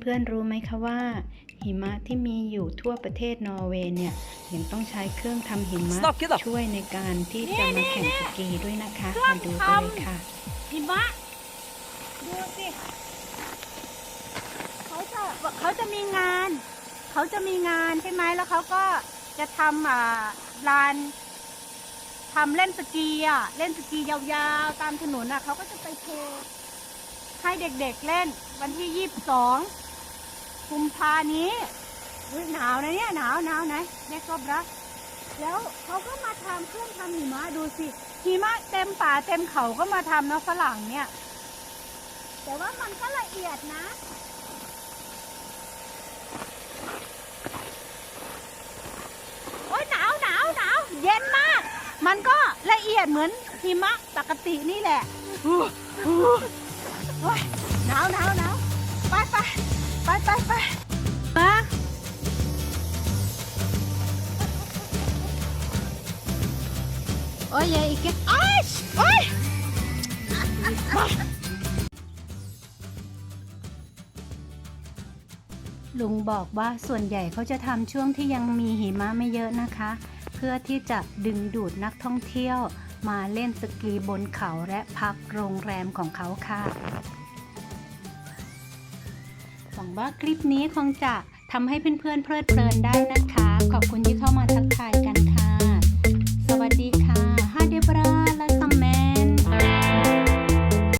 เพื่อนๆรู้ไหมคะว่า หิมะที่มีอยู่ทั่วประเทศนอร์เวย์เนี่ยยังต้องใช้เครื่องทำหิมะ Snart, kidda. ช่วยในการที่จะมาแข่งสกีด้วยนะคะเครื่อมางดูทำกันเลยค่ะหิมะดูสิเขาจะเขาจะมีงาน เขาจะมีงานใช่ไหมแล้วเขาก็จะทำอ่าลานทำเล่นสกีอะเล่นสกียาวๆ ตามถนนอะเขาก็จะไปโชว์ให้เด็กๆเล่นวันที่ยี่สิบสอง กุมภานี้อุ๊ยหนาวนะเนี่ยหนาวหนาวไหนแม่ก็รักแล้วเขาก็มาทำเครื่องทำหิมะดูสิหิมะเต็มป่าเต็มเขาก็มาทำเนาะฝรั่งเนี่ย แต่ว่ามันก็ละเอียดนะโอ้ยหนาวหนาวหนาวเย็นมาก มันก็ละเอียดเหมือนหิมะปกตินี่แหละอู้อู้โอ้ยหนาวหนาวหนาวไปไป ไปไปไปมาโอ้ยยายอีกแกโอ้ยโอ้ยลุงบอกว่าส่วนใหญ่เขาจะทำช่วงที่ยังมีหิมะไม่เยอะนะคะ เพื่อที่จะดึงดูดนักท่องเที่ยว มาเล่นสกีบนเขาและพักโรงแรมของเขาค่ะ หวังว่าคลิปนี้คงจะทำให้เพื่อนๆเพลิดเพลินได้นะคะ ขอบคุณที่เข้ามา